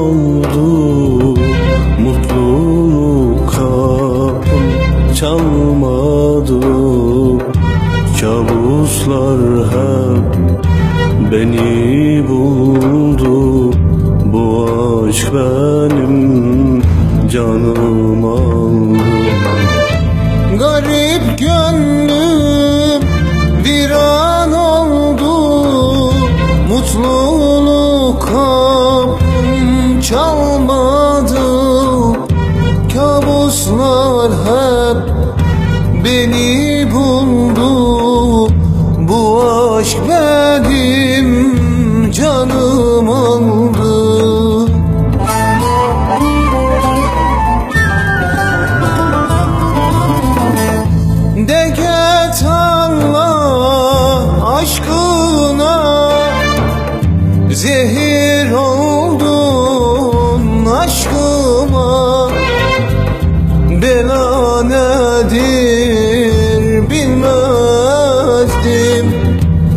oldu. Mutluluk kapım çalmadı. Kabuslar hep beni buldu. Bu aşk ben hep beni buldu. Bu aşk benim canım aldı De Allah aşkına Zehir oldun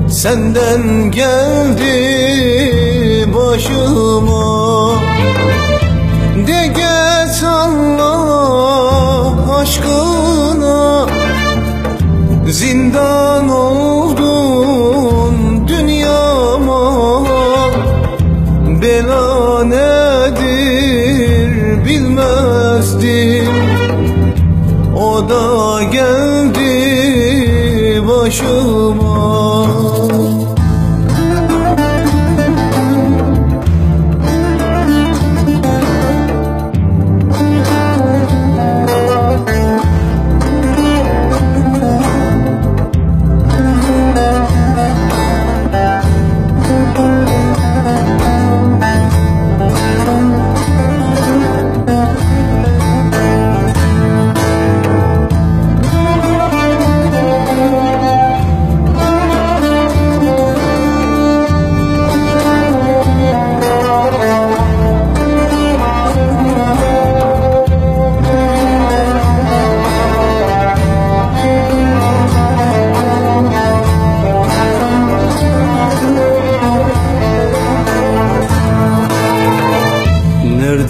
Senden geldi başıma. De git Allah aşkına. Zindan oldun dünyama. Bela nedir bilmezdim. O da geldi başıma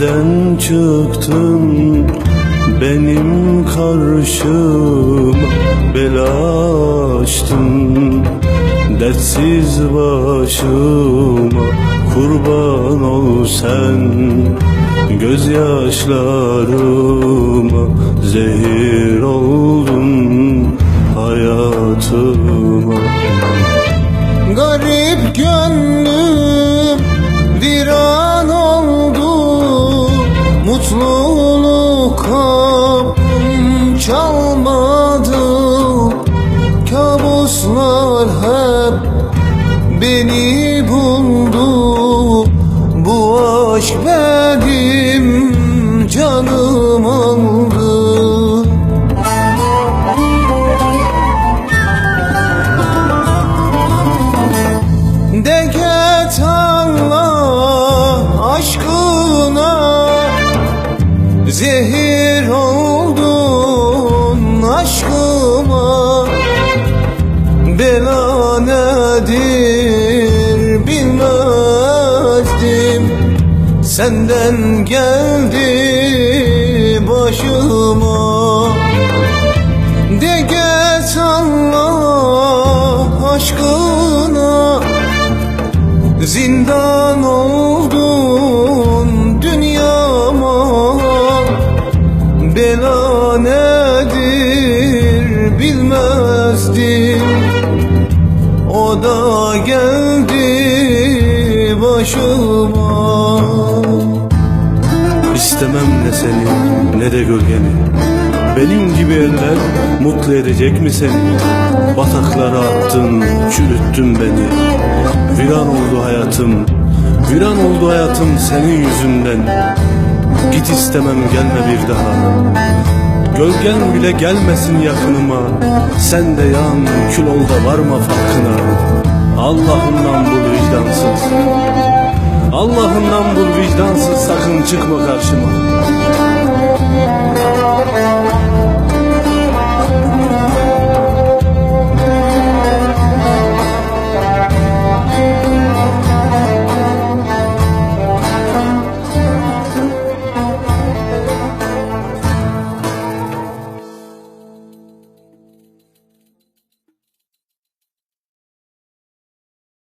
Nereden çıktın benim karşıma? Bela açtın dertsiz başıma. Kurban ol sen gözyaşlarıma. Zehir oldun hayatıma beni buldu. Bu aşk benim canım aldı De git Allah aşkına. Zehir oldun aşkıma. Bela nedir Senden geldi başıma. De git Allah aşkına. Zindan oldun dünyama. Bela nedir bilmezdim O da geldi başıma İstemem ne seni ne de gölgeni. Benim gibi eller mutlu edecek mi seni? Bataklara attın çürüttün beni. Viran oldu hayatım Viran oldu hayatım senin yüzünden. Git istemem gelme bir daha. Gölgen bile gelmesin yakınıma. Sen de yan kül ol da varma farkına. Allah'ından bul vicdansız Allah'ından bul vicdansız sakın çıkma karşıma